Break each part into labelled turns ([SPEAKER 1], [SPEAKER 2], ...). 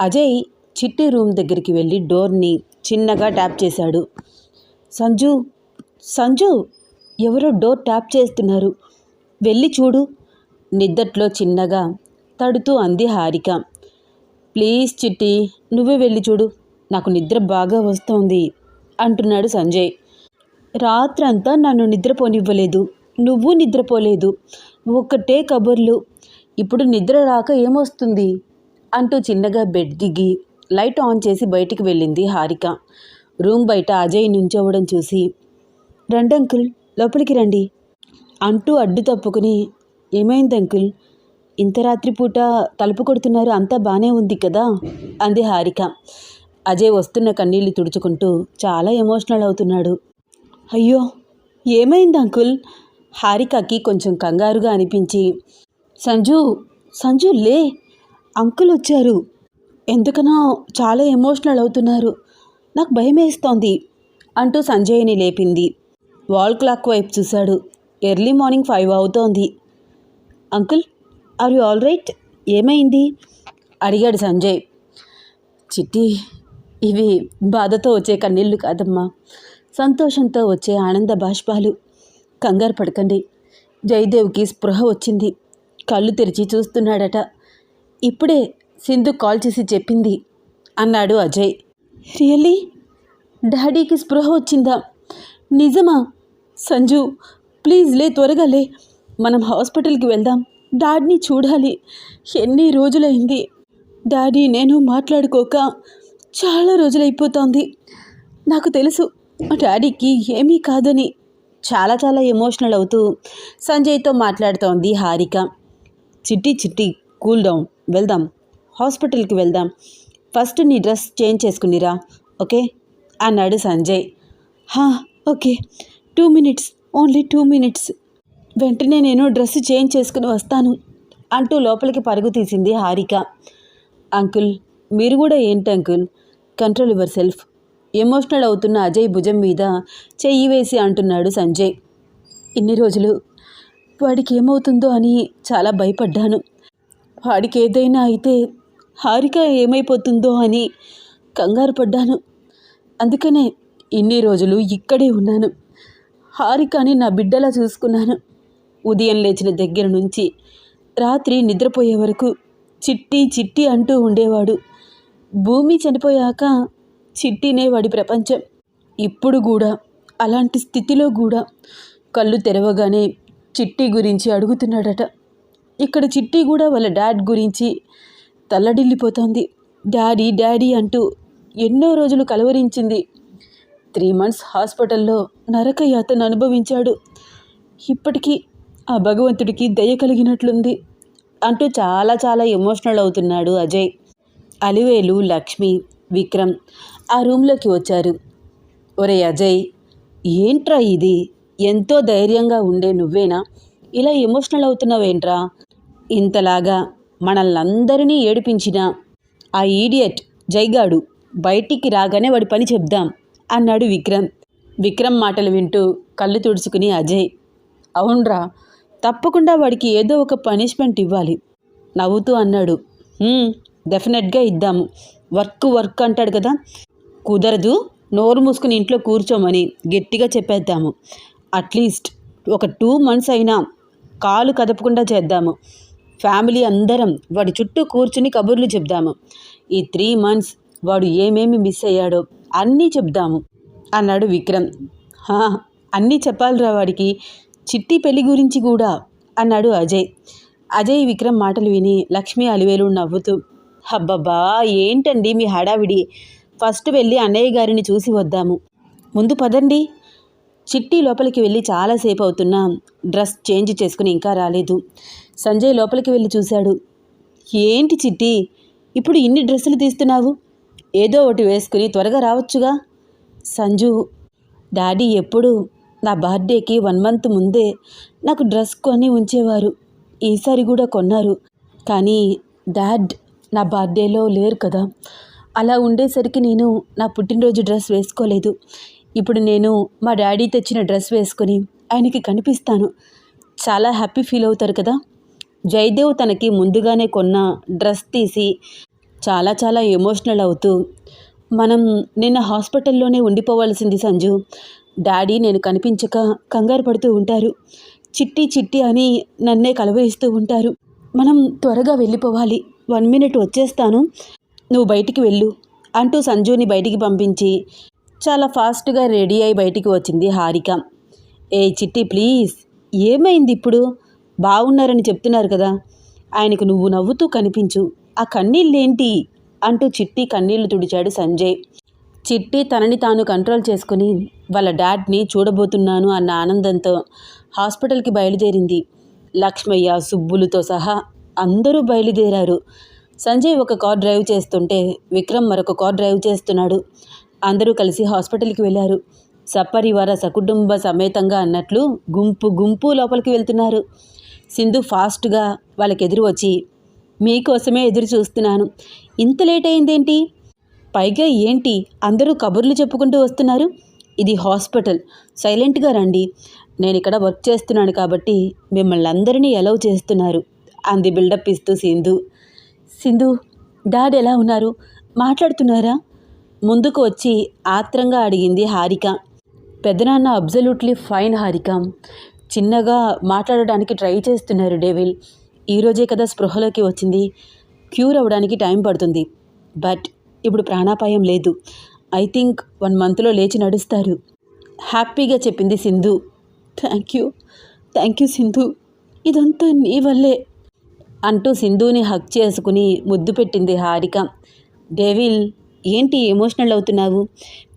[SPEAKER 1] అజయ్ చిట్టి రూమ్ దగ్గరికి వెళ్ళి డోర్ని చిన్నగా ట్యాప్ చేశాడు. సంజు సంజు ఎవరో డోర్ ట్యాప్ చేస్తున్నారు. వెళ్ళి చూడు. నిద్దట్లో చిన్నగా తడుతూ అంది హారిక. ప్లీజ్ చిట్టి నువ్వే వెళ్ళి చూడు. నాకు నిద్ర బాగా వస్తోంది అంటున్నాడు సంజయ్. రాత్రంతా నన్ను నిద్రపోనివ్వలేదు. నువ్వు నిద్రపోలేదు. ఒక్కటే కబుర్లు. ఇప్పుడు నిద్ర రాక ఏమొస్తుంది? అంటూ చిన్నగా బెడ్ దిగి లైట్ ఆన్ చేసి బయటికి వెళ్ళింది హారిక. రూమ్ బయట అజయ్ నుంచోవడం చూసి రండి అంకుల్ లోపలికి రండి అంటూ అడ్డు తప్పుకుని ఏమైంది అంకుల్? ఇంత రాత్రిపూట తలుపు కొడుతున్నారు అంతా బాగానే ఉంది కదా అంది హారిక. అజయ్ వస్తున్న కన్నీళ్ళు తుడుచుకుంటూ చాలా ఎమోషనల్ అవుతున్నాడు. అయ్యో ఏమైంది అంకుల్? హారికకి కొంచెం కంగారుగా అనిపించి సంజు సంజు లే అంకుల్ వచ్చారు ఎందుకనో చాలా ఎమోషనల్ అవుతున్నారు. నాకు భయం వేస్తోంది అంటూ సంజయ్ని లేపింది. వాల్ క్లాక్ వైపు చూశాడు. ఎర్లీ మార్నింగ్ ఫైవ్ అవుతోంది. Uncle are you all right? ఏమైంది? అడిగాడు సంజయ్. చిట్టి ఇవి బాధతో వచ్చే కన్నీళ్ళు కాదమ్మా. సంతోషంతో వచ్చే ఆనంద బాష్పాలు. కంగారు పడకండి. జయదేవ్కి స్పృహ వచ్చింది. కళ్ళు తెరిచి చూస్తున్నాడట. ఇప్పుడే సింధు కాల్ చేసి చెప్పింది. అన్నాడు అజయ్. రియల్లీ? డాడీకి స్పృహ వచ్చిందా? నిజమా? సంజు ప్లీజ్ లే త్వరగా లే. మనం హాస్పిటల్కి వెళ్దాం. డాడీని చూడాలి. ఎన్ని రోజులైంది? డాడీ నేను మాట్లాడుకోక చాలా రోజులైపోతోంది. నాకు తెలుసు డాడీకి ఏమీ కాదని. చాలా చాలా ఎమోషనల్ అవుతూ సంజయ్తో మాట్లాడుతోంది హారిక. చిట్టి చిట్టి కూల్ డౌన్. వెళ్దాం. హాస్పిటల్కి వెళ్దాం. ఫస్ట్ నీ డ్రెస్ చేంజ్ చేసుకునిరా ఓకే? అన్నాడు సంజయ్. హా okay. Two minutes only two minutes. వెంటనే నేను డ్రెస్ చేంజ్ చేసుకుని వస్తాను అంటూ లోపలికి పరుగు తీసింది హారిక. అంకుల్ మీరు కూడా ఏంటి అంకుల్? Control yourself. ఎమోషనల్ అవుతున్న అజయ్ భుజం మీద చెయ్యి వేసి అంటున్నాడు సంజయ్. ఇన్ని రోజులు వాడికి ఏమవుతుందో అని చాలా భయపడ్డాను. వాడికి ఏదైనా అయితే హారిక ఏమైపోతుందో అని కంగారు పడ్డాను. అందుకనే ఇన్ని రోజులు ఇక్కడే ఉన్నాను. హారికని నా బిడ్డలా చూసుకున్నాను. ఉదయం లేచిన దగ్గర నుంచి రాత్రి నిద్రపోయే వరకు చిట్టి చిట్టి అంటూ ఉండేవాడు. భూమి చనిపోయాక చిట్టినే వాడి ప్రపంచం. ఇప్పుడు కూడా అలాంటి స్థితిలో కూడా కళ్ళు తెరవగానే చిట్టి గురించి అడుగుతున్నాడట. ఇక్కడ చిట్టి కూడా వాళ్ళ డాడ్ గురించి తల్లడిల్లిపోతోంది. డాడీ డాడీ అంటూ ఎన్నో రోజులు కలవరించింది. త్రీ మంత్స్ హాస్పిటల్లో నరక అనుభవించాడు. ఇప్పటికీ ఆ భగవంతుడికి దయ కలిగినట్లుంది అంటూ చాలా చాలా ఎమోషనల్ అవుతున్నాడు అజయ్. అలివేలు లక్ష్మి విక్రమ్ ఆ రూమ్లోకి వచ్చారు. ఒరే అజయ్ ఏంట్రా ఇది? ఎంతో ధైర్యంగా ఉండే నువ్వేనా? ఇలా ఎమోషనల్ అవుతున్నావేంట్రా? ఇంతలాగా మనల్నందరినీ ఏడిపించిన ఆ ఈడియట్ జైగాడు బయటికి రాగానే వాడి పని చెప్దాం అన్నాడు విక్రమ్. విక్రమ్ మాటలు వింటూ కళ్ళు తుడుచుకుని అజయ్. అవునరా తప్పకుండా వాడికి ఏదో ఒక పనిష్మెంట్ ఇవ్వాలి నవ్వుతూ అన్నాడు. డెఫినెట్గా ఇద్దాము. వర్క్ వర్క్ అంటాడు కదా. కుదరదు నోరు మూసుకుని ఇంట్లో కూర్చోమని గట్టిగా చెప్పేద్దాము. అట్లీస్ట్ ఒక టూ మంత్స్ అయినా కాలు కదపకుండా చేద్దాము. ఫ్యామిలీ అందరం వాడి చుట్టూ కూర్చుని కబుర్లు చెప్దాము. ఈ త్రీ మంత్స్ వాడు ఏమేమి మిస్ అయ్యాడో అన్నీ చెప్దాము అన్నాడు విక్రమ్. అన్నీ చెప్పాలిరా వాడికి. చిట్టి పెళ్ళి గురించి కూడా అన్నాడు అజయ్. అజయ్ విక్రమ్ మాటలు విని లక్ష్మి అలివేలు నవ్వుతూ అబ్బబ్బా ఏంటండి మీ హడావిడి? ఫస్ట్ వెళ్ళి అన్నయ్య గారిని చూసి వద్దాము. ముందు పదండి. చిట్టి లోపలికి వెళ్ళి చాలాసేపు అవుతున్నా డ్రెస్ చేంజ్ చేసుకుని ఇంకా రాలేదు. సంజయ్ లోపలికి వెళ్ళి చూశాడు. ఏంటి చిట్టి? ఇప్పుడు ఇన్ని డ్రెస్సులు తీస్తున్నావు? ఏదో ఒకటి వేసుకుని త్వరగా రావచ్చుగా? సంజు డాడీ ఎప్పుడు నా బర్త్డేకి వన్ మంత్ ముందే నాకు డ్రెస్ కొని ఉంచేవారు. ఈసారి కూడా కొన్నారు. కానీ డాడ్ నా బర్త్డేలో లేరు కదా. అలా ఉండేసరికి నేను నా పుట్టినరోజు డ్రెస్ వేసుకోలేదు. ఇప్పుడు నేను మా డాడీ తెచ్చిన డ్రెస్ వేసుకొని ఆయనకి కనిపిస్తాను. చాలా హ్యాపీ ఫీల్ అవుతారు కదా. జయదేవ్ తనకి ముందుగానే కొన్న డ్రెస్ తీసి చాలా చాలా ఎమోషనల్ అవుతూ మనం నిన్న హాస్పిటల్లోనే ఉండిపోవాల్సింది సంజు. డాడీ నేను కనిపించక కంగారు పడుతూ ఉంటారు. చిట్టి చిట్టి అని నన్నే కలవరిస్తూ ఉంటారు. మనం త్వరగా వెళ్ళిపోవాలి. వన్ మినిట్ వచ్చేస్తాను. నువ్వు బయటికి వెళ్ళు అంటూ సంజుని బయటికి పంపించి చాలా ఫాస్ట్గా రెడీ అయి బయటికి వచ్చింది హారిక. ఏ చిట్టి ప్లీజ్ ఏమైంది ఇప్పుడు? బాగున్నారని చెప్తున్నారు కదా. ఆయనకు నువ్వు నవ్వుతూ కనిపించు. ఆ కన్నీళ్ళేంటి? అంటూ చిట్టి కన్నీళ్ళు తుడిచాడు సంజయ్. చిట్టి తనని తాను కంట్రోల్ చేసుకుని వాళ్ళ డాడ్ని చూడబోతున్నాను అన్న ఆనందంతో హాస్పిటల్కి బయలుదేరింది. లక్ష్మయ్య సుబ్బులతో సహా అందరూ బయలుదేరారు. సంజయ్ ఒక కార్ డ్రైవ్ చేస్తుంటే విక్రమ్ మరొక కార్ డ్రైవ్ చేస్తున్నాడు. అందరూ కలిసి హాస్పిటల్కి వెళ్ళారు. సపరివార సకుటుంబ సమేతంగా అన్నట్లు గుంపు గుంపు లోపలికి వెళ్తున్నారు. సింధు ఫాస్ట్గా వాళ్ళకి ఎదురు వచ్చి మీకోసమే ఎదురు చూస్తున్నాను. ఇంత లేట్ అయిందేంటి? పైగా ఏంటి అందరూ కబుర్లు చెప్పుకుంటూ వస్తున్నారు? ఇది హాస్పిటల్. సైలెంట్గా రండి. నేను ఇక్కడ వర్క్ చేస్తున్నాను కాబట్టి మిమ్మల్ని అందరినీ ఎలవ్ చేస్తున్నారు. అంది బిల్డప్ ఇస్తూ సింధు. సింధు డాడ్ ఎలా ఉన్నారు? మాట్లాడుతున్నారా? ముందుకు వచ్చి ఆత్రంగా అడిగింది హారిక. పెదనాన్న అబ్జల్యూట్లీ ఫైన్ హారిక. చిన్నగా మాట్లాడడానికి ట్రై చేస్తున్నారు డేవిల్. ఈరోజే కదా స్పృహలోకి వచ్చింది. క్యూర్ అవ్వడానికి టైం పడుతుంది. బట్ ఇప్పుడు ప్రాణాపాయం లేదు. ఐ థింక్ వన్ మంత్లో లేచి నడుస్తారు. హ్యాపీగా చెప్పింది Sindhu. Thank you. Thank you Sindhu. ఇదంతా నీ వల్లే అంటూ సింధుని హక్ చేసుకుని ముద్దు పెట్టింది హారిక. డేవిల్ ఏంటి ఎమోషనల్ అవుతున్నావు?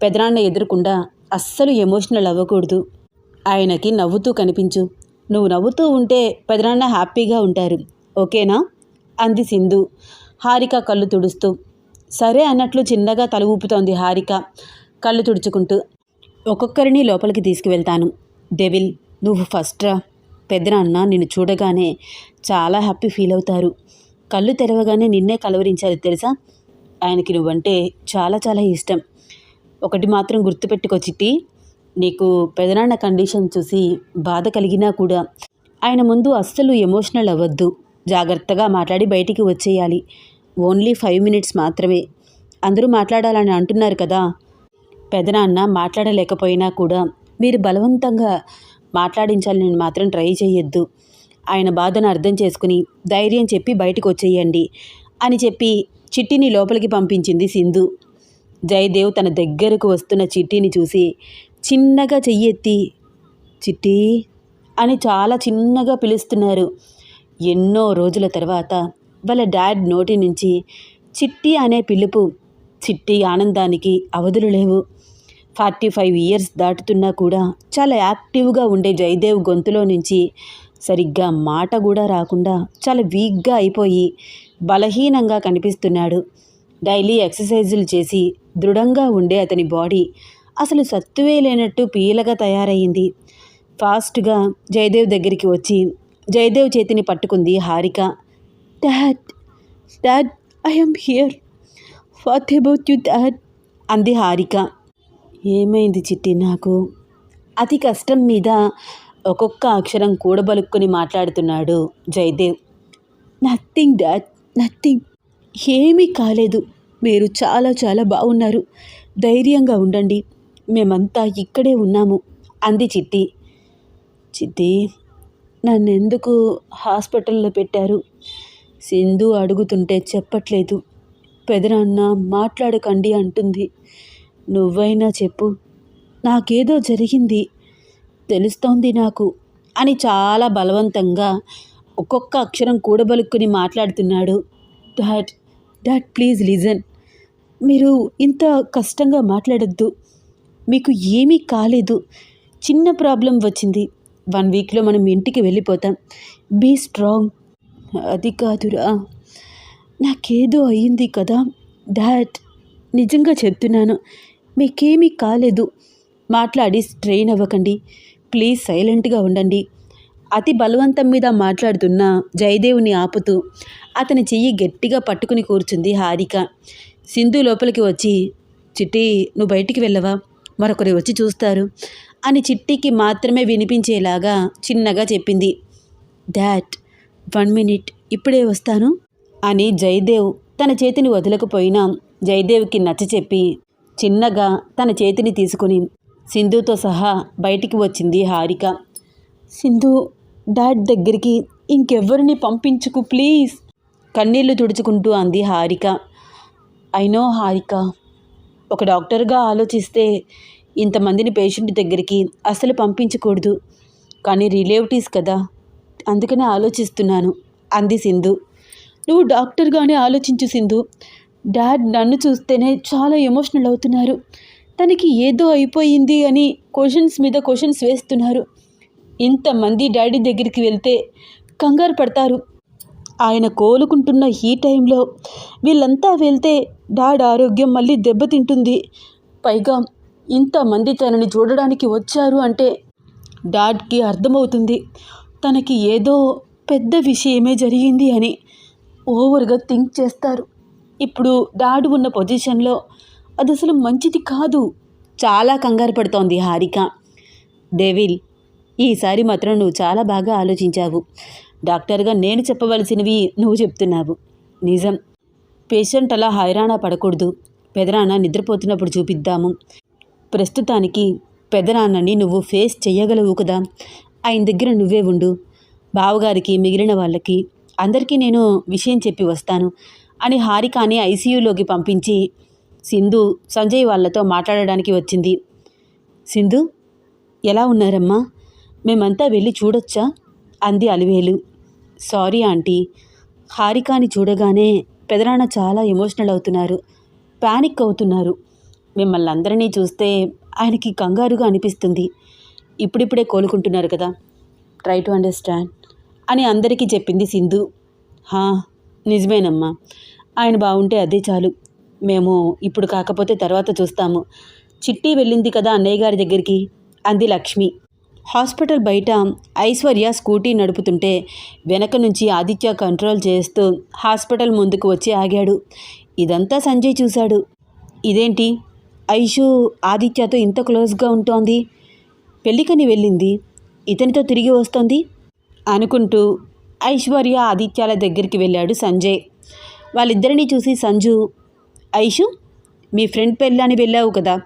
[SPEAKER 1] పెదనాన్న ఎదురకుండా అస్సలు ఎమోషనల్ అవ్వకూడదు. ఆయనకి నవ్వుతూ కనిపించు. నువ్వు నవ్వుతూ ఉంటే పెదనాన్న హ్యాపీగా ఉంటారు. ఓకేనా? అంది సింధు. హారిక కళ్ళు తుడుస్తూ. సరే అన్నట్లు చిన్నగా తల ఊపుతోంది హారిక. కళ్ళు తుడుచుకుంటూ. ఒక్కొక్కరిని లోపలికి తీసుకువెళ్తాను. డెవిల్ నువ్వు ఫస్ట్ రా. పెద్దనాన్న నిన్ను చూడగానే చాలా హ్యాపీ ఫీల్ అవుతారు. కళ్ళు తెరవగానే నిన్నే కలవరించారు తెలుసా? ఆయనకి నువ్వంటే చాలా చాలా ఇష్టం. ఒకటి మాత్రం గుర్తుపెట్టుకో చిట్టి. నీకు పెదనాన్న కండిషన్ చూసి బాధ కలిగినా కూడా ఆయన ముందు అస్సలు ఎమోషనల్ అవ్వద్దు. జాగ్రత్తగా మాట్లాడి బయటికి వచ్చేయాలి. ఓన్లీ ఫైవ్ మినిట్స్ మాత్రమే. అందరూ మాట్లాడాలని అంటున్నారు కదా. పెదనాన్న మాట్లాడలేకపోయినా కూడా మీరు బలవంతంగా మాట్లాడించాలని మాత్రం ట్రై చేయొద్దు ఆయన బాధను అర్థం చేసుకుని ధైర్యం చెప్పి బయటకు వచ్చేయండి అని చెప్పి చిట్టిని లోపలికి పంపించింది సింధు. జయదేవ్ తన దగ్గరకు వస్తున్న చిట్టిని చూసి చిన్నగా చెయ్యెత్తి చిట్టి అని చాలా చిన్నగా పిలుస్తున్నారు. ఎన్నో రోజుల తర్వాత వాళ్ళ డాడ్ నోటి నుంచి చిట్టి అనే పిలుపు చిట్టి ఆనందానికి అవధులు లేవు. ఫార్టీ ఫైవ్ ఇయర్స్ దాటుతున్నా కూడా చాలా యాక్టివ్గా ఉండే జయదేవ్ గొంతులో నుంచి సరిగ్గా మాట కూడా రాకుండా చాలా వీక్గా అయిపోయి బలహీనంగా కనిపిస్తున్నాడు. డైలీ ఎక్సర్సైజులు చేసి దృఢంగా ఉండే అతని బాడీ అసలు సత్తువే లేనట్టు పీలగా తయారయ్యింది. ఫాస్ట్గా జయదేవ్ దగ్గరికి వచ్చి జయదేవ్ చేతిని పట్టుకుంది Harika. Dad dad I'm here. What about you dad? అంది హారిక. ఏమైంది చిట్టి నాకు? అతి కష్టం మీద ఒక్కొక్క అక్షరం కూడబలుక్కుని మాట్లాడుతున్నాడు జయదేవ్. Nothing dad nothing. ఏమీ కాలేదు. మీరు చాలా చాలా బాగున్నారు ధైర్యంగా ఉండండి. మేమంతా ఇక్కడే ఉన్నాము అంది చిట్టి. చిట్టి నన్నెందుకు హాస్పిటల్లో పెట్టారు? సింధు అడుగుతుంటే చెప్పట్లేదు. పెదనాన్న మాట్లాడకండి అంటుంది. నువ్వైనా చెప్పు. నాకేదో జరిగింది. తెలుస్తోంది నాకు అని చాలా బలవంతంగా ఒక్కొక్క అక్షరం కూడబలుక్కుని మాట్లాడుతున్నాడు. Dad dad please listen. మీరు ఇంత కష్టంగా మాట్లాడద్దు. మీకు ఏమీ కాలేదు. చిన్న ప్రాబ్లం వచ్చింది. వన్ వీక్లో మనం ఇంటికి వెళ్ళిపోతాం. Be strong. అది కాదురా. నాకేదో అయ్యింది కదా. డాడ్ నిజంగా చెప్తున్నాను. మీకేమీ కాలేదు. మాట్లాడి స్ట్రెయిన్ అవ్వకండి. ప్లీజ్ సైలెంట్గా ఉండండి. అతి బలవంతం మీద మాట్లాడుతున్న జయదేవుని ఆపుతూ అతని చెయ్యి గట్టిగా పట్టుకుని కూర్చుంది హారిక. సింధు లోపలికి వచ్చి చిట్టి నువ్వు బయటికి వెళ్ళవా? మరొకరు వచ్చి చూస్తారు. అని చిట్టికి మాత్రమే వినిపించేలాగా చిన్నగా చెప్పింది. డాట్ వన్ మినిట్ ఇప్పుడే వస్తాను అని జయదేవ్ తన చేతిని వదలకపోయినా జయదేవ్కి నచ్చ చెప్పి చిన్నగా తన చేతిని తీసుకుని సింధుతో సహా బయటికి వచ్చింది హారిక. సింధు డాడ్ దగ్గరికి ఇంకెవ్వరిని పంపించుకు ప్లీజ్ కన్నీళ్ళు తుడుచుకుంటూ అంది హారిక. ఐనో హారిక ఒక డాక్టర్గా ఆలోచిస్తే ఇంతమందిని పేషెంట్ దగ్గరికి అసలు పంపించకూడదు. కానీ రిలేటివ్స్ కదా. అందుకనే ఆలోచిస్తున్నాను అంది సింధు. నువ్వు డాక్టర్గానే ఆలోచించు సింధు. డాడ్ నన్ను చూస్తేనే చాలా ఎమోషనల్ అవుతున్నారు. తనకి ఏదో అయిపోయింది అని క్వశ్చన్స్ మీద క్వశ్చన్స్ వేస్తున్నారు. ఇంతమంది డాడీ దగ్గరికి వెళ్తే కంగారు పడతారు. ఆయన కోలుకుంటున్న ఈ టైంలో వీళ్ళంతా వెళ్తే డాడ్ ఆరోగ్యం మళ్ళీ దెబ్బతింటుంది. పైగా ఇంతమంది తనని చూడడానికి వచ్చారు అంటే డాడ్కి అర్థమవుతుంది. తనకి ఏదో పెద్ద విషయమే జరిగింది అని ఓవర్గా థింక్ చేస్తారు. ఇప్పుడు డాడ్ ఉన్న పొజిషన్లో అది అసలు మంచిది కాదు. చాలా కంగారు పడుతోంది హారిక. డెవిల్ ఈసారి మాత్రం నువ్వు చాలా బాగా ఆలోచించావు. డాక్టర్గా నేను చెప్పవలసినవి నువ్వు చెప్తున్నావు. నిజం. పేషెంట్ అలా హైరాణ పడకూడదు. పెదనాన్న నిద్రపోతున్నప్పుడు చూపిద్దాము. ప్రస్తుతానికి పెదనాన్నని నువ్వు ఫేస్ చేయగలవు కదా. ఆయన దగ్గర నువ్వే ఉండు. బావగారికి మిగిలిన వాళ్ళకి అందరికీ నేను విషయం చెప్పి వస్తాను అని హారికాని ఐసీయూలోకి పంపించి సింధు సంజయ్ వాళ్ళతో మాట్లాడడానికి వచ్చింది. సింధు ఎలా ఉన్నారమ్మా? మేమంతా వెళ్ళి చూడొచ్చా? అంది అలివేలు. Sorry aunty. హారికాని చూడగానే పెదనాన్న చాలా ఎమోషనల్ అవుతున్నారు. ప్యానిక్ అవుతున్నారు. మిమ్మల్ని అందరినీ చూస్తే ఆయనకి కంగారుగా అనిపిస్తుంది. ఇప్పుడిప్పుడే కోలుకుంటున్నారు కదా. ట్రై టు అండర్స్టాండ్ అని అందరికీ చెప్పింది సింధు. హా నిజమేనమ్మా. ఆయన బాగుంటే అదే చాలు. మేము ఇప్పుడు కాకపోతే తర్వాత చూస్తాము. చిట్టి వెళ్ళింది కదా అన్నయ్య గారి దగ్గరికి. అంది లక్ష్మి. హాస్పిటల్ బయట ఐశ్వర్య స్కూటీ నడుపుతుంటే వెనక నుంచి ఆదిత్య కంట్రోల్ చేస్తూ హాస్పిటల్ ముందుకు వచ్చి ఆగాడు. ఇదంతా సంజయ్ చూశాడు. ఇదేంటి? ఐషు ఆదిత్యతో ఇంత క్లోజ్గా ఉంటోంది. పెళ్ళికని వెళ్ళింది. ఇతనితో తిరిగి వస్తోంది? అనుకుంటూ ఐశ్వర్య ఆదిత్యాల దగ్గరికి వెళ్ళాడు సంజయ్. వాళ్ళిద్దరినీ చూసి సంజు ఐషు మీ ఫ్రెండ్ పెళ్ళని వెళ్ళావు కదా.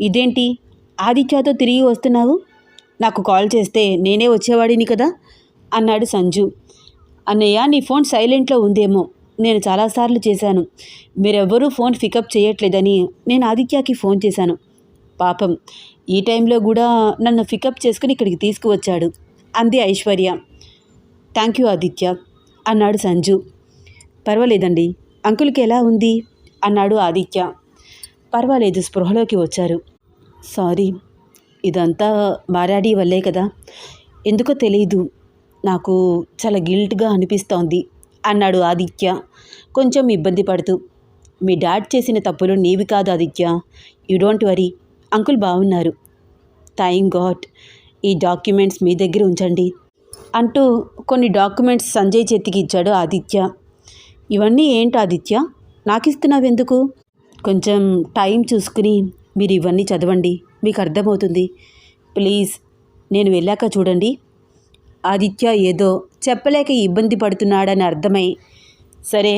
[SPEAKER 1] ఇదేంటి? ఆదిత్యతో తిరిగి వస్తున్నావు? నాకు కాల్ చేస్తే నేనే వచ్చేవాడిని కదా? అన్నాడు సంజు. అన్నయ్య నీ ఫోన్ సైలెంట్లో ఉందేమో. నేను చాలాసార్లు చేశాను. మీరెవ్వరూ ఫోన్ పికప్ చేయట్లేదని నేను ఆదిత్యకి ఫోన్ చేశాను. పాపం ఈ టైంలో కూడా నన్ను పికప్ చేసుకుని ఇక్కడికి తీసుకువచ్చాడు. అంది ఐశ్వర్య. థ్యాంక్ యూ ఆదిత్య అన్నాడు సంజు. పర్వాలేదండి అంకుల్కి ఎలా ఉంది? అన్నాడు ఆదిత్య. పర్వాలేదు స్పృహలోకి వచ్చారు. సారీ ఇదంతా మారాడి వల్లే కదా. ఎందుకో తెలియదు నాకు చాలా గిల్ట్గా అనిపిస్తోంది అన్నాడు ఆదిత్య. కొంచెం ఇబ్బంది పడుతూ. మీ డాడ్ చేసిన తప్పులు నీవి కాదు Aditya. You don't worry. Uncle బాగున్నారు థ్యాంక్ గాడ్. ఈ డాక్యుమెంట్స్ మీ దగ్గర ఉంచండి అంటూ కొన్ని డాక్యుమెంట్స్ సంజయ్ చేతికి ఇచ్చాడు ఆదిత్య. ఇవన్నీ ఏంటి ఆదిత్య? నాకు ఇస్తున్నావెందుకు కొంచెం టైం చూసుకుని మీరు ఇవన్నీ చదవండి. మీకు అర్థమవుతుంది. ప్లీజ్ నేను వెళ్ళాక చూడండి. ఆదిత్య ఏదో చెప్పలేక ఇబ్బంది పడుతున్నాడని అర్థమై సరే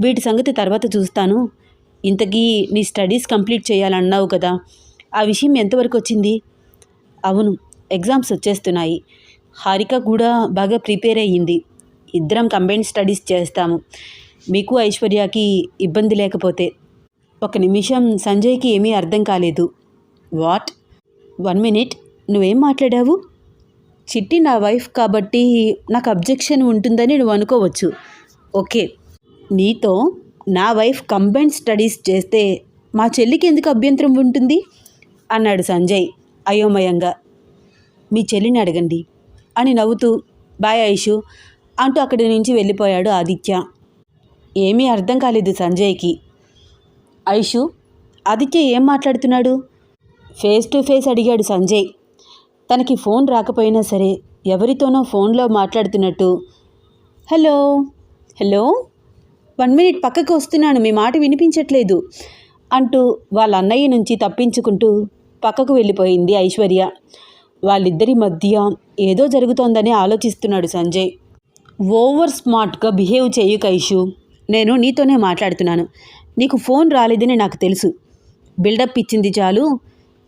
[SPEAKER 1] వీటి సంగతి తర్వాత చూస్తాను. ఇంతకీ నీ స్టడీస్ కంప్లీట్ చేయాలన్నావు కదా ఆ విషయం ఎంతవరకు వచ్చింది? అవును ఎగ్జామ్స్ వచ్చేస్తున్నాయి. హారిక కూడా బాగా ప్రిపేర్ అయ్యింది. ఇద్దరం కంబైన్ స్టడీస్ చేస్తాము. మీకు ఐశ్వర్యకి ఇబ్బంది లేకపోతే. ఒక నిమిషం సంజయ్కి ఏమీ అర్థం కాలేదు. వాట్? One minute. నువ్వేం మాట్లాడావు? చిట్టి నా వైఫ్ కాబట్టి నాకు అబ్జెక్షన్ ఉంటుందని నువ్వు అనుకోవచ్చు. ఓకే. నీతో నా వైఫ్ కంబైన్ స్టడీస్ చేస్తే మా చెల్లికి ఎందుకు అభ్యంతరం ఉంటుంది? అన్నాడు సంజయ్ అయోమయంగా. మీ చెల్లిని అడగండి అని నవ్వుతూ బాయ్ ఐషు అంటూ అక్కడి నుంచి వెళ్ళిపోయాడు ఆదిత్య. ఏమీ అర్థం కాలేదు సంజయ్కి. ఐషు ఆదిత్య ఏం మాట్లాడుతున్నాడు? ఫేస్ టు ఫేస్ అడిగాడు సంజయ్. తనకి ఫోన్ రాకపోయినా సరే ఎవరితోనో ఫోన్లో మాట్లాడుతున్నట్టు హలో హలో వన్ మినిట్ పక్కకు వస్తున్నాను మీ మాట వినిపించట్లేదు అంటూ వాళ్ళ అన్నయ్య నుంచి తప్పించుకుంటూ పక్కకు వెళ్ళిపోయింది ఐశ్వర్య. వాళ్ళిద్దరి మధ్య ఏదో జరుగుతోందని ఆలోచిస్తున్నాడు సంజయ్. ఓవర్ స్మార్ట్గా బిహేవ్ చేయు కైషు నేను నీతోనే మాట్లాడుతున్నాను. నీకు ఫోన్ రాలేదని నాకు తెలుసు. బిల్డప్ ఇచ్చింది చాలు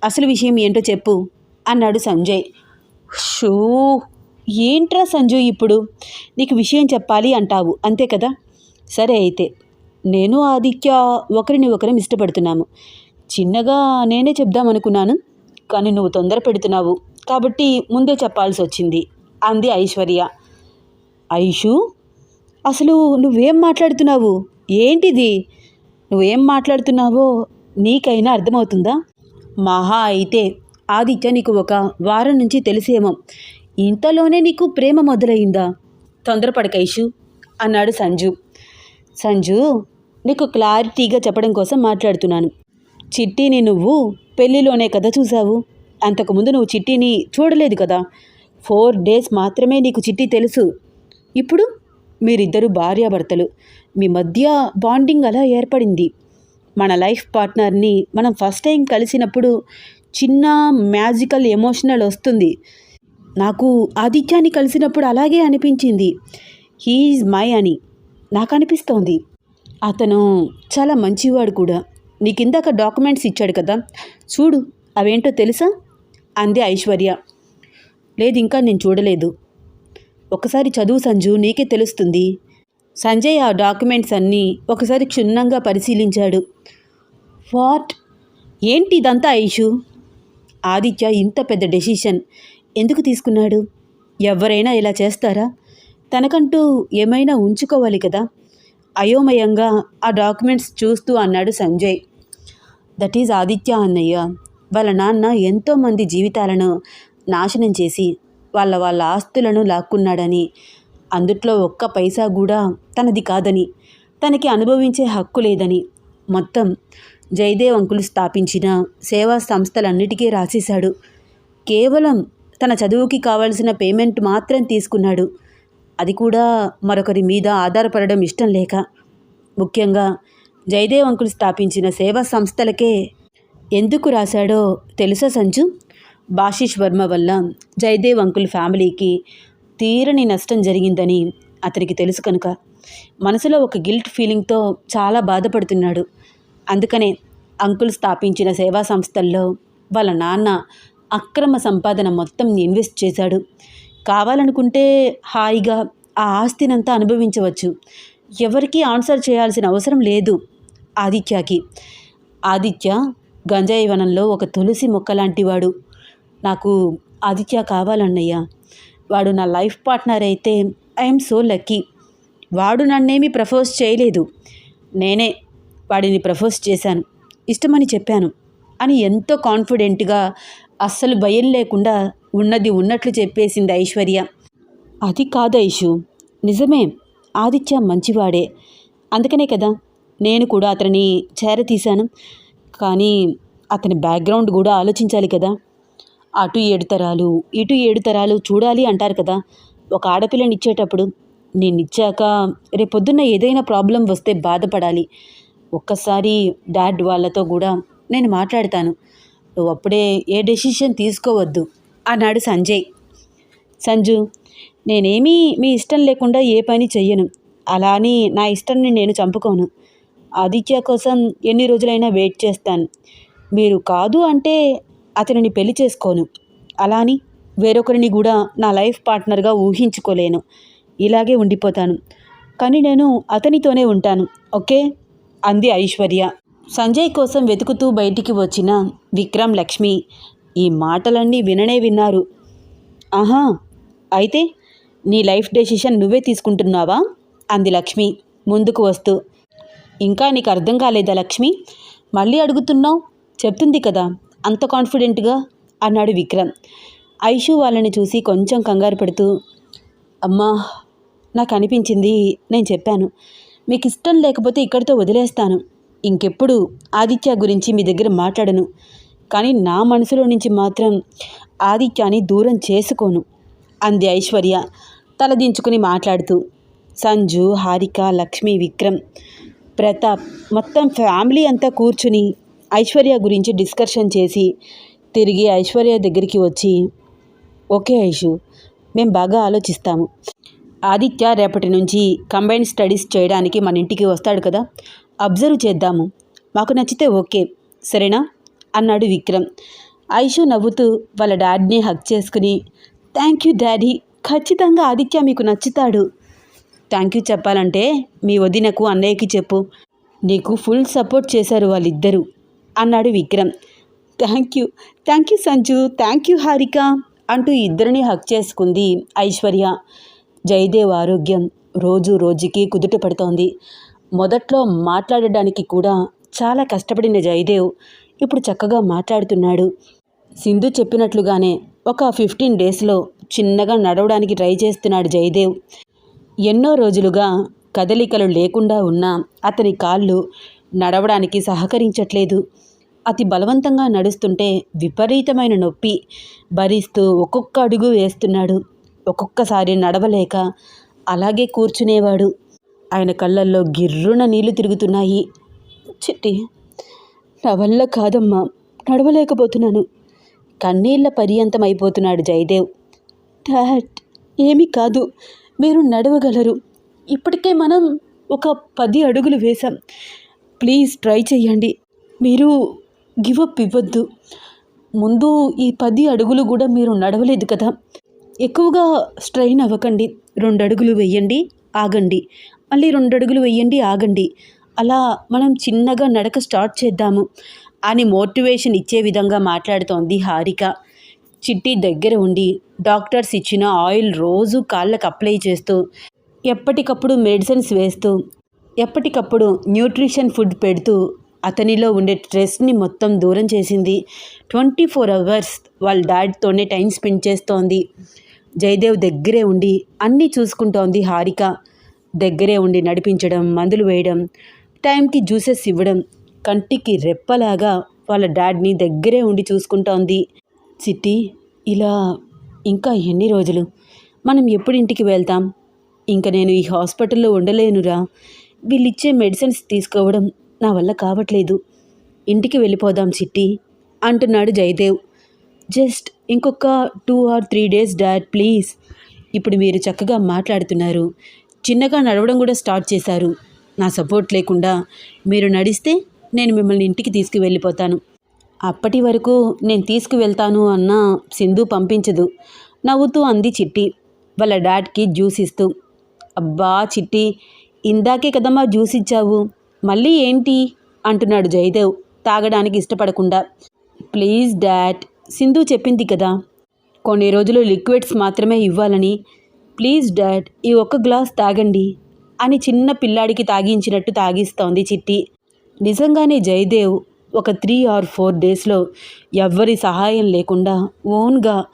[SPEAKER 1] అసలు విషయం ఏంటో చెప్పు అన్నాడు సంజయ్. షూ ఏంట్రా సంజు ఇప్పుడు? నీకు విషయం చెప్పాలి అంటావు అంతే కదా? సరే అయితే నేను ఆదిత్య ఒకరిని ఒకరం ఇష్టపడుతున్నాము చిన్నగా నేనే చెప్దామనుకున్నాను కానీ నువ్వు తొందర పెడుతున్నావు. కాబట్టి ముందే చెప్పాల్సి వచ్చింది అంది ఐశ్వర్య. ఐషు అసలు నువ్వేం మాట్లాడుతున్నావు? ఏంటిది? నువ్వేం మాట్లాడుతున్నావో నీకైనా అర్థమవుతుందా? మహా అయితే ఆదిత్య నీకు ఒక వారం నుంచి తెలిసేమో. ఇంతలోనే నీకు ప్రేమ మొదలైందా? తొందరపడక ఐషు అన్నాడు సంజు. సంజు నీకు క్లారిటీగా చెప్పడం కోసం మాట్లాడుతున్నాను. చిట్టిని నువ్వు పెళ్ళిలోనే కదా చూసావు అంతకుముందు నువ్వు చిట్టిని చూడలేదు కదా? ఫోర్ డేస్ మాత్రమే నీకు చిట్టి తెలుసు. ఇప్పుడు మీరిద్దరు భార్యాభర్తలు. మీ మధ్య బాండింగ్ అలా ఏర్పడింది. మన లైఫ్ పార్ట్నర్ని మనం ఫస్ట్ టైం కలిసినప్పుడు చిన్న మ్యాజికల్ ఎమోషనల్ వస్తుంది. నాకు ఆదిత్యాన్ని కలిసినప్పుడు అలాగే అనిపించింది. హీఈస్ మై అని నాకు అనిపిస్తోంది. అతను చాలా మంచివాడు కూడా. నీకు ఇందాక డాక్యుమెంట్స్ ఇచ్చాడు కదా. చూడు అవేంటో తెలుసా? అంది ఐశ్వర్య. లేదు ఇంకా నేను చూడలేదు. ఒకసారి చదువు సంజు నీకే తెలుస్తుంది. సంజయ్ ఆ డాక్యుమెంట్స్ అన్నీ ఒకసారి క్షుణ్ణంగా పరిశీలించాడు. వాట్? ఏంటి ఇదంతా ఐషు? ఆదిత్య ఇంత పెద్ద డెసిషన్ ఎందుకు తీసుకున్నాడు? ఎవరైనా ఇలా చేస్తారా? తనకంటూ ఏమైనా ఉంచుకోవాలి కదా? అయోమయంగా ఆ డాక్యుమెంట్స్ చూస్తూ అన్నాడు సంజయ్. దట్ ఈజ్ ఆదిత్య అన్నయ్య. వాళ్ళ నాన్న ఎంతోమంది జీవితాలను నాశనం చేసి వాళ్ళ వాళ్ళ ఆస్తులను లాక్కున్నాడని అందుట్లో ఒక్క పైసా కూడా తనది కాదని తనకి అనుభవించే హక్కు లేదని మొత్తం జయదేవ్ అంకులు స్థాపించిన సేవా సంస్థలన్నిటికీ రాసేశాడు. కేవలం తన చదువుకి కావలసిన పేమెంట్ మాత్రం తీసుకున్నాడు. అది కూడా మరొకరి మీద ఆధారపడడం ఇష్టం లేక. ముఖ్యంగా జయదేవ్ అంకుల్ స్థాపించిన సేవా సంస్థలకే ఎందుకు రాశాడో తెలుసా సంజు? బాషిష్ వర్మ వల్ల జయదేవ్ అంకుల్ ఫ్యామిలీకి తీరని నష్టం జరిగిందని అతనికి తెలుసు కనుక. మనసులో ఒక గిల్ట్ ఫీలింగ్తో చాలా బాధపడుతున్నాడు. అందుకనే అంకుల్ స్థాపించిన సేవా సంస్థల్లో వాళ్ళ నాన్న అక్రమ సంపాదన మొత్తం ఇన్వెస్ట్ చేశాడు. కావాలనుకుంటే హాయిగా ఆ ఆస్తినంతా అనుభవించవచ్చు. ఎవరికీ ఆన్సర్ చేయాల్సిన అవసరం లేదు. ఆదిత్యకి. ఆదిత్య గంజాయి వనంలో ఒక తులసి మొక్క లాంటివాడు నాకు ఆదిత్య కావాలన్నయ్యా. వాడు నా లైఫ్ పార్ట్నర్ అయితే ఐఎమ్ సో లక్కీ. వాడు నన్నేమీ ప్రపోజ్ చేయలేదు. నేనే వాడిని ప్రపోజ్ చేశాను. ఇష్టమని చెప్పాను. అని ఎంతో కాన్ఫిడెంట్గా అస్సలు భయం లేకుండా ఉన్నది ఉన్నట్లు చెప్పేసింది ఐశ్వర్య. అది కాదు ఐషు నిజమే. ఆదిత్య మంచివాడే. అందుకనే కదా నేను కూడా అతనిని చేరతీశాను. కానీ అతని బ్యాక్గ్రౌండ్ కూడా ఆలోచించాలి కదా. అటు ఏడు తరాలు ఇటు ఏడు తరాలు చూడాలి అంటారు కదా. ఒక ఆడపిల్లని ఇచ్చేటప్పుడు నేను ఇచ్చాక రేపొద్దున్న ఏదైనా ప్రాబ్లం వస్తే బాధపడాలి. ఒక్కసారి డాడ్ వాళ్ళతో కూడా నేను మాట్లాడతాను. నువ్వు అప్పుడే ఏ డెసిషన్ తీసుకోవద్దు అన్నాడు సంజయ్. సంజు నేనేమీ మీ ఇష్టం లేకుండా ఏ పని చెయ్యను. అలా అని నా ఇష్టాన్ని నేను చంపుకోను. ఆదిత్య కోసం ఎన్ని రోజులైనా వెయిట్ చేస్తాను. మీరు కాదు అంటే అతనిని పెళ్ళి చేసుకోను. అలా అని వేరొకరిని కూడా నా లైఫ్ పార్ట్నర్గా ఊహించుకోలేను. ఇలాగే ఉండిపోతాను. కానీ నేను అతనితోనే ఉంటాను. ఓకే? అంది ఐశ్వర్య. సంజయ్ కోసం వెతుకుతూ బయటికి వచ్చిన విక్రమ్ లక్ష్మి ఈ మాటలన్నీ విననే విన్నారు. ఆహా! అయితే నీ లైఫ్ డెసిషన్ నువ్వే తీసుకుంటున్నావా? అంది లక్ష్మి ముందుకు వస్తూ. ఇంకా నీకు అర్థం కాలేదా లక్ష్మి? మళ్ళీ అడుగుతున్నావు? చెప్తుంది కదా. అంత కాన్ఫిడెంట్గా? అన్నాడు విక్రమ్. ఐషు వాళ్ళని చూసి కొంచెం కంగారు పెడుతూ అమ్మా నాకు అనిపించింది నేను చెప్పాను. మీకు ఇష్టం లేకపోతే ఇక్కడితో వదిలేస్తాను. ఇంకెప్పుడు ఆదిత్య గురించి మీ దగ్గర మాట్లాడను. కానీ నా మనసులో నుంచి మాత్రం ఆదిత్యాన్ని దూరం చేసుకోను అంది ఐశ్వర్య తలదించుకుని మాట్లాడుతూ. సంజు హారిక లక్ష్మి విక్రమ్ ప్రతాప్ మొత్తం ఫ్యామిలీ అంతా కూర్చుని ఐశ్వర్య గురించి డిస్కషన్ చేసి తిరిగి ఐశ్వర్య దగ్గరికి వచ్చి ఓకే ఐషు మేము బాగా ఆలోచిస్తాము. ఆదిత్య రేపటి నుంచి కంబైన్డ్ స్టడీస్ చేయడానికి మన ఇంటికి వస్తాడు కదా అబ్జర్వ్ చేద్దాము. మాకు నచ్చితే ఓకే సరేనా? అన్నాడు విక్రమ్. ఐషు నవ్వుతూ వాళ్ళ డాడీని హక్ చేసుకుని థ్యాంక్ యూ డాడీ ఖచ్చితంగా ఆదిత్య మీకు నచ్చుతాడు. థ్యాంక్ యూ చెప్పాలంటే మీ వదినకు అన్నయ్యకి చెప్పు. నీకు ఫుల్ సపోర్ట్ చేశారు వాళ్ళిద్దరూ. అన్నాడు Vikram. Thank you thank you Sanju thank you Harika అంటూ ఇద్దరిని హక్ చేసుకుంది ఐశ్వర్య. జయదేవ్ ఆరోగ్యం రోజు రోజుకి కుదుట పడుతోంది. మొదట్లో మాట్లాడడానికి కూడా చాలా కష్టపడిన జయదేవ్. ఇప్పుడు చక్కగా మాట్లాడుతున్నాడు. సింధు చెప్పినట్లుగానే ఒక ఫిఫ్టీన్ డేస్లో చిన్నగా నడవడానికి ట్రై చేస్తున్నాడు జయదేవ్. ఎన్నో రోజులుగా కదలికలు లేకుండా ఉన్న అతని కాళ్ళు నడవడానికి సహకరించట్లేదు. అతి బలవంతంగా నడుస్తుంటే విపరీతమైన నొప్పి భరిస్తూ ఒక్కొక్క అడుగు వేస్తున్నాడు. ఒక్కొక్కసారి నడవలేక అలాగే కూర్చునేవాడు. ఆయన కళ్ళల్లో గిర్రున నీళ్ళు తిరుగుతున్నాయి. చిట్టి నా వల్ల కాదమ్మా నడవలేకపోతున్నాను. కన్నీళ్ళ పర్యంతం అయిపోతున్నాడు జయదేవ్. డాడ్ ఏమీ కాదు మీరు నడవగలరు. ఇప్పటికే మనం ఒక పది అడుగులు వేశాం. ప్లీజ్ ట్రై చేయండి మీరు గివప్ ఇవ్వద్దు. ముందు ఈ పది అడుగులు కూడా మీరు నడవలేదు కదా. ఎక్కువగా స్ట్రెయిన్ అవ్వకండి. రెండు అడుగులు వెయ్యండి ఆగండి. మళ్ళీ రెండు అడుగులు వెయ్యండి ఆగండి. అలా మనం చిన్నగా నడక స్టార్ట్ చేద్దాము అని మోటివేషన్ ఇచ్చే విధంగా మాట్లాడుతోంది హారిక. చిట్టి దగ్గర ఉండి డాక్టర్స్ ఇచ్చిన ఆయిల్ రోజు కాళ్ళకు అప్లై చేస్తూ ఎప్పటికప్పుడు మెడిసిన్స్ వేస్తూ ఎప్పటికప్పుడు న్యూట్రిషన్ ఫుడ్ పెడుతూ అతనిలో ఉండే స్ట్రెస్ని మొత్తం దూరం చేసింది. ట్వంటీ ఫోర్ అవర్స్ వాళ్ళ డాడీతోనే టైం స్పెండ్ చేస్తోంది. జయదేవ్ దగ్గరే ఉండి అన్నీ చూసుకుంటోంది హారిక. దగ్గరే ఉండి నడిపించడం మందులు వేయడం టైంకి జ్యూసెస్ ఇవ్వడం కంటికి రెప్పలాగా వాళ్ళ డాడ్ని దగ్గరే ఉండి చూసుకుంటోంది. చిట్టి ఇలా ఇంకా ఎన్ని రోజులు? మనం ఎప్పుడు ఇంటికి వెళ్తాం? ఇంకా నేను ఈ హాస్పిటల్లో ఉండలేనురా. వీళ్ళిచ్చే మెడిసిన్స్ తీసుకోవడం నా వల్ల కావట్లేదు. ఇంటికి వెళ్ళిపోదాం చిట్టి అంటున్నాడు జయదేవ్. జస్ట్ ఇంకొక two or three days dad please. ఇప్పుడు మీరు చక్కగా మాట్లాడుతున్నారు. చిన్నగా నడవడం కూడా స్టార్ట్ చేశారు. నా సపోర్ట్ లేకుండా మీరు నడిస్తే నేను మిమ్మల్ని ఇంటికి తీసుకువెళ్ళిపోతాను. అప్పటి వరకు నేను తీసుకువెళ్తాను అన్న సింధు పంపించదు. నవ్వుతూ అంది చిట్టి. వాళ్ళ డాడ్కి జ్యూస్ ఇస్తూ. అబ్బా చిట్టి ఇందాకే కదమ్మా జ్యూస్ ఇచ్చావు. మళ్ళీ ఏంటి? అంటున్నాడు జయదేవ్ తాగడానికి ఇష్టపడకుండా. ప్లీజ్ డాడ్ సింధు చెప్పింది కదా. కొన్ని రోజులు లిక్విడ్స్ మాత్రమే ఇవ్వాలని. ప్లీజ్ డాడ్ ఈ ఒక్క గ్లాస్ తాగండి అని చిన్న పిల్లాడికి తాగించినట్టు తాగిస్తోంది చిట్టి. నిజంగానే జయదేవ్ ఒక త్రీ ఆర్ ఫోర్ డేస్లో ఎవ్వరి సహాయం లేకుండా ఓన్గా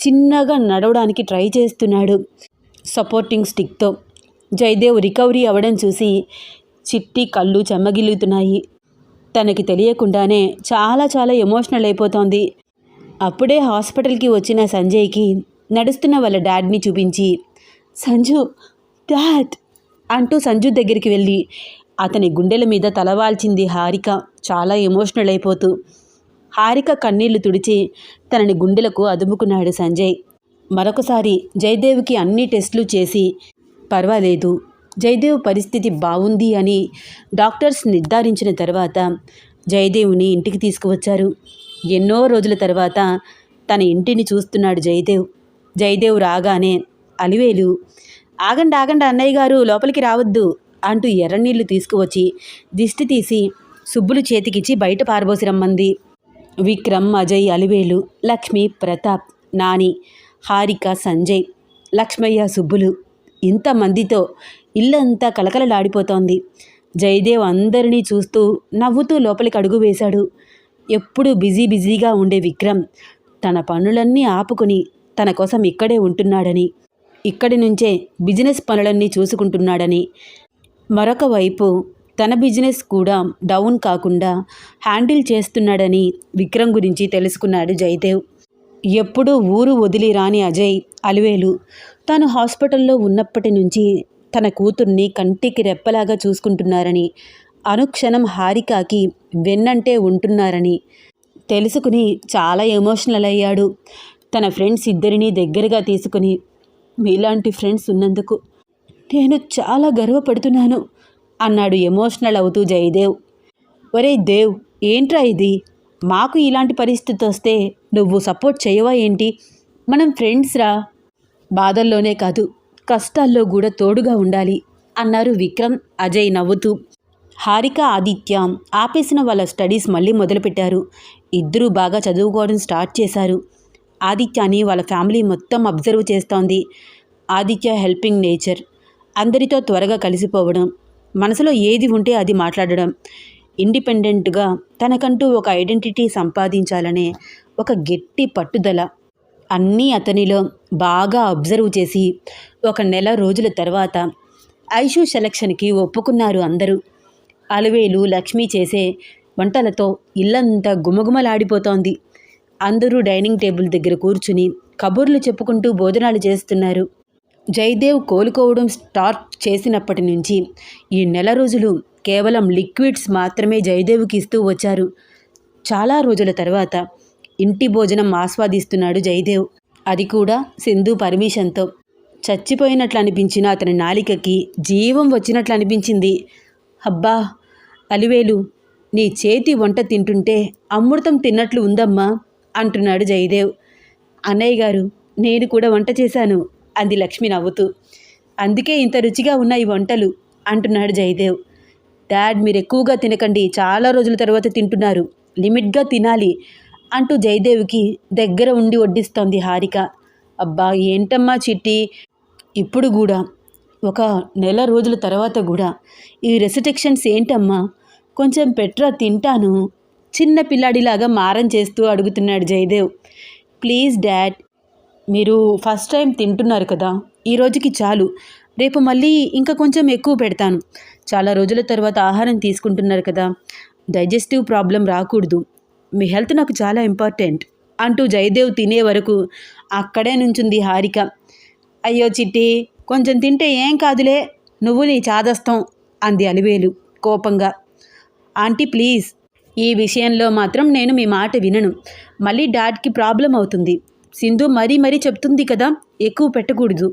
[SPEAKER 1] చిన్నగా నడవడానికి ట్రై చేస్తున్నాడు. సపోర్టింగ్ స్టిక్తో జయదేవ్ రికవరీ అవ్వడం చూసి చిట్టి కళ్ళు చెమ్మగిల్లుతున్నాయి తనకి తెలియకుండానే చాలా చాలా ఎమోషనల్ అయిపోతోంది. అప్పుడే హాస్పిటల్కి వచ్చిన సంజయ్కి నడుస్తున్న వాళ్ళ డాడ్ని చూపించి సంజు డాడ్! అంటూ సంజు దగ్గరికి వెళ్ళి అతని గుండెల మీద తలవాల్చింది హారిక చాలా ఎమోషనల్ అయిపోతూ. హారిక కన్నీళ్ళు తుడిచి తనని గుండెలకు అదుముకున్నాడు సంజయ్. మరొకసారి జయదేవ్కి అన్ని టెస్టులు చేసి పర్వాలేదు జయదేవ్ పరిస్థితి బాగుంది అని డాక్టర్స్ నిర్ధారించిన తర్వాత జయదేవ్ని ఇంటికి తీసుకువచ్చారు. ఎన్నో రోజుల తర్వాత తన ఇంటిని చూస్తున్నాడు జయదేవ్. జయదేవ్ రాగానే అలివేలు ఆగండి ఆగండి అన్నయ్య గారు లోపలికి రావద్దు అంటూ ఎర్రనీళ్ళు తీసుకువచ్చి దిష్టి తీసి సుబ్బులు చేతికిచ్చి బయట పారబోసి రమ్మంది విక్రమ్ అజయ్ అలివేలు లక్ష్మి ప్రతాప్ నాని హారిక సంజయ్ లక్ష్మయ్య సుబ్బులు ఇంతమందితో ఇల్లంతా కలకలలాడిపోతోంది జయదేవ్ అందరినీ చూస్తూ నవ్వుతూ లోపలికి అడుగు వేశాడు. ఎప్పుడూ బిజీ బిజీగా ఉండే విక్రమ్ తన పనులన్నీ ఆపుకుని తన కోసం ఇక్కడే ఉంటున్నాడని ఇక్కడి నుంచే బిజినెస్ పనులన్నీ చూసుకుంటున్నాడని. మరొక వైపు తన బిజినెస్ కూడా డౌన్ కాకుండా హ్యాండిల్ చేస్తున్నాడని విక్రమ్ గురించి తెలుసుకున్నాడు జయదేవ్. ఎప్పుడూ ఊరు వదిలి రాని అజయ్ అలివేలు తాను హాస్పిటల్లో ఉన్నప్పటి నుంచి తన కూతుర్ని కంటికి రెప్పలాగా చూసుకుంటున్నారని అనుక్షణం హారికాకి వెన్నంటే ఉంటున్నారని తెలుసుకుని చాలా ఎమోషనల్ అయ్యాడు. తన ఫ్రెండ్స్ ఇద్దరినీ దగ్గరగా తీసుకుని మీలాంటి ఫ్రెండ్స్ ఉన్నందుకు నేను చాలా గర్వపడుతున్నాను అన్నాడు ఎమోషనల్ అవుతూ జయదేవ్. ఒరే దేవ్ ఏంట్రా ఇది? మాకు ఇలాంటి పరిస్థితి వస్తే నువ్వు సపోర్ట్ చేయవా ఏంటి? మనం ఫ్రెండ్స్ రా. బాధల్లోనే కాదు కష్టాల్లో కూడా తోడుగా ఉండాలి అన్నారు విక్రమ్ అజయ్ నవ్వుతూ. హారిక ఆదిత్య ఆపేసిన వాళ్ళ స్టడీస్ మళ్ళీ మొదలుపెట్టారు. ఇద్దరూ బాగా చదువుకోవడం స్టార్ట్ చేశారు. ఆదిత్యని వాళ్ళ ఫ్యామిలీ మొత్తం అబ్జర్వ్ చేస్తోంది. Aditya helping nature. అందరితో త్వరగా కలిసిపోవడం. మనసులో ఏది ఉంటే అది మాట్లాడడం. ఇండిపెండెంట్గా తనకంటూ ఒక ఐడెంటిటీ సంపాదించాలనే ఒక గట్టి పట్టుదల. అన్నీ అతనిలో. బాగా అబ్జర్వ్ చేసి ఒక నెల రోజుల తర్వాత ఐషు సెలక్షన్కి ఒప్పుకున్నారు అందరూ. అలవేలు లక్ష్మి చేసే వంటలతో ఇల్లంతా గుమగుమలాడిపోతోంది. అందరూ డైనింగ్ టేబుల్ దగ్గర కూర్చుని కబుర్లు చెప్పుకుంటూ భోజనాలు చేస్తున్నారు. జయదేవ్ కోలుకోవడం స్టార్ట్ చేసినప్పటి నుంచి ఈ నెల రోజులు కేవలం లిక్విడ్స్ మాత్రమే జయదేవ్కి ఇస్తూ వచ్చారు. చాలా రోజుల తర్వాత ఇంటి భోజనం ఆస్వాదిస్తున్నాడు జయదేవ్. అది కూడా సింధు పర్మిషన్తో. చచ్చిపోయినట్లు అనిపించిన అతని నాలికకి జీవం వచ్చినట్లు అనిపించింది అబ్బా అలివేలు నీ చేతి వంట తింటుంటే అమృతం తిన్నట్లు ఉందమ్మా అంటున్నాడు జయదేవ్. అన్నయ్య గారు నేను కూడా వంట చేశాను అంది లక్ష్మి నవ్వుతూ. అందుకే ఇంత రుచిగా ఉన్న ఈ వంటలు అంటున్నాడు జయదేవ్. డాడ్ మీరు ఎక్కువగా తినకండి చాలా రోజుల తర్వాత తింటున్నారు. లిమిట్గా తినాలి అంటూ జయదేవికి దగ్గర ఉండి వడ్డిస్తోంది హారిక. అబ్బా ఏంటమ్మా చిట్టి? ఇప్పుడు కూడా ఒక నెల రోజుల తర్వాత కూడా ఈ రెసిటెక్షన్స్ ఏంటమ్మా? కొంచెం పెట్రా తింటాను. చిన్న పిల్లాడిలాగా మారం చేస్తూ అడుగుతున్నాడు జయదేవ్. ప్లీజ్ డాడ్ మీరు ఫస్ట్ టైం తింటున్నారు కదా ఈ రోజుకి చాలు. రేపు మళ్ళీ ఇంకా కొంచెం ఎక్కువ పెడతాను. చాలా రోజుల తర్వాత ఆహారం తీసుకుంటున్నారు కదా. డైజెస్టివ్ ప్రాబ్లం రాకూడదు. మీ హెల్త్ నాకు చాలా ఇంపార్టెంట్ అంటూ జయదేవ్ తినే వరకు అక్కడే నుంచింది హారిక. అయ్యో చిట్టి కొంచెం తింటే ఏం కాదులే నువ్వు నీ చాదస్తం అంది అలివేలు కోపంగా. ఆంటీ ప్లీజ్ ఈ విషయంలో మాత్రం నేను మీ మాట వినను. మళ్ళీ డాడ్కి ప్రాబ్లం అవుతుంది. సింధు మరీ మరీ చెప్తుంది కదా ఎక్కువ పెట్టకూడదు.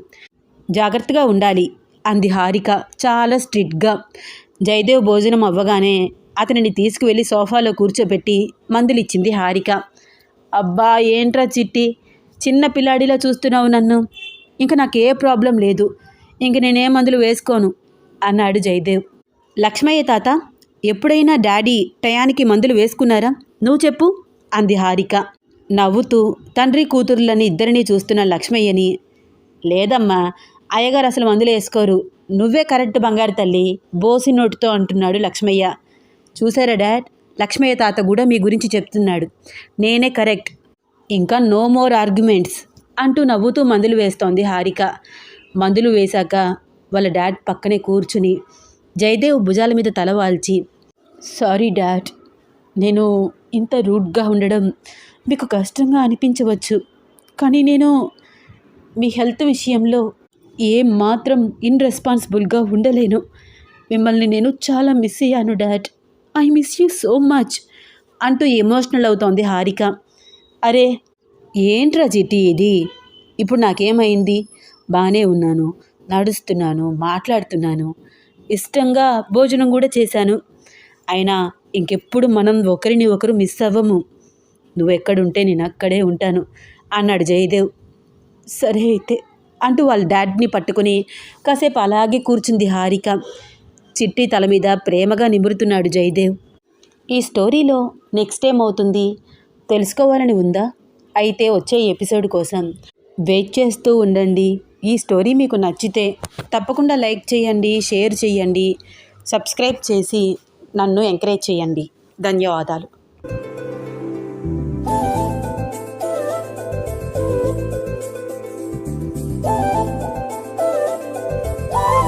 [SPEAKER 1] జాగ్రత్తగా ఉండాలి అంది హారిక చాలా స్ట్రిక్ట్గా. జయదేవ్ భోజనం అవ్వగానే అతనిని తీసుకువెళ్ళి సోఫాలో కూర్చోబెట్టి మందులిచ్చింది హారిక. అబ్బా ఏంట్రా చిట్టి? చిన్న పిల్లాడిలా చూస్తున్నావు నన్ను. ఇంక నాకు ఏ ప్రాబ్లం లేదు. ఇంక నేనే మందులు వేసుకోను? అన్నాడు జయదేవ్. లక్ష్మయ్య తాత ఎప్పుడైనా డాడీ టయానికి మందులు వేసుకున్నారా? నువ్వు చెప్పు అంది హారిక. నవ్వుతూ తండ్రి కూతురులని ఇద్దరినీ చూస్తున్న లక్ష్మయ్యని లేదమ్మా అయ్యగారు అసలు మందులు వేసుకోరు. నువ్వే కరెక్ట్ బంగారు తల్లి బోసి నోటితో అంటున్నాడు లక్ష్మయ్య. చూసారా డాడ్? లక్ష్మయ్య తాత కూడా మీ గురించి చెప్తున్నాడు. నేనే కరెక్ట్. ఇంకా నో మోర్ ఆర్గ్యుమెంట్స్ అంటూ నవ్వుతూ మందులు వేస్తోంది హారిక. మందులు వేశాక వాళ్ళ డాడ్ పక్కనే కూర్చుని జయదేవ్ భుజాల మీద తల వాల్చి సారీ డాడ్ నేను ఇంత రూడ్గా ఉండడం మీకు కష్టంగా అనిపించవచ్చు కానీ నేను మీ హెల్త్ విషయంలో ఏం మాత్రం ఇన్రెస్పాన్సిబుల్గా ఉండలేను. మిమ్మల్ని నేను చాలా మిస్ అయ్యాను dad. I miss you so much అంటూ ఎమోషనల్ అవుతోంది హారిక. అరే ఏంట్రా చిట్టి ఇది? ఇప్పుడు నాకేమైంది? బాగానే ఉన్నాను నడుస్తున్నాను మాట్లాడుతున్నాను ఇష్టంగా భోజనం కూడా చేశాను. అయినా ఇంకెప్పుడు మనం ఒకరిని ఒకరు మిస్ అవ్వము. నువ్వు ఎక్కడుంటే నేను అక్కడే ఉంటాను అన్నాడు జయదేవ్. సరే అయితే అంటూ వాళ్ళ డాడ్ని పట్టుకుని కాసేపు అలాగే కూర్చుంది హారిక. చిట్టి తల మీద ప్రేమగా నిమురుతున్నాడు జయదేవ్. ఈ స్టోరీలో నెక్స్ట్ ఏమవుతుంది? తెలుసుకోవాలని ఉందా? అయితే వచ్చే ఎపిసోడ్ కోసం వెయిట్ చేస్తూ ఉండండి. ఈ స్టోరీ మీకు నచ్చితే తప్పకుండా లైక్ చేయండి షేర్ చేయండి సబ్స్క్రైబ్ చేసి నన్ను ఎంకరేజ్ చేయండి. ధన్యవాదాలు.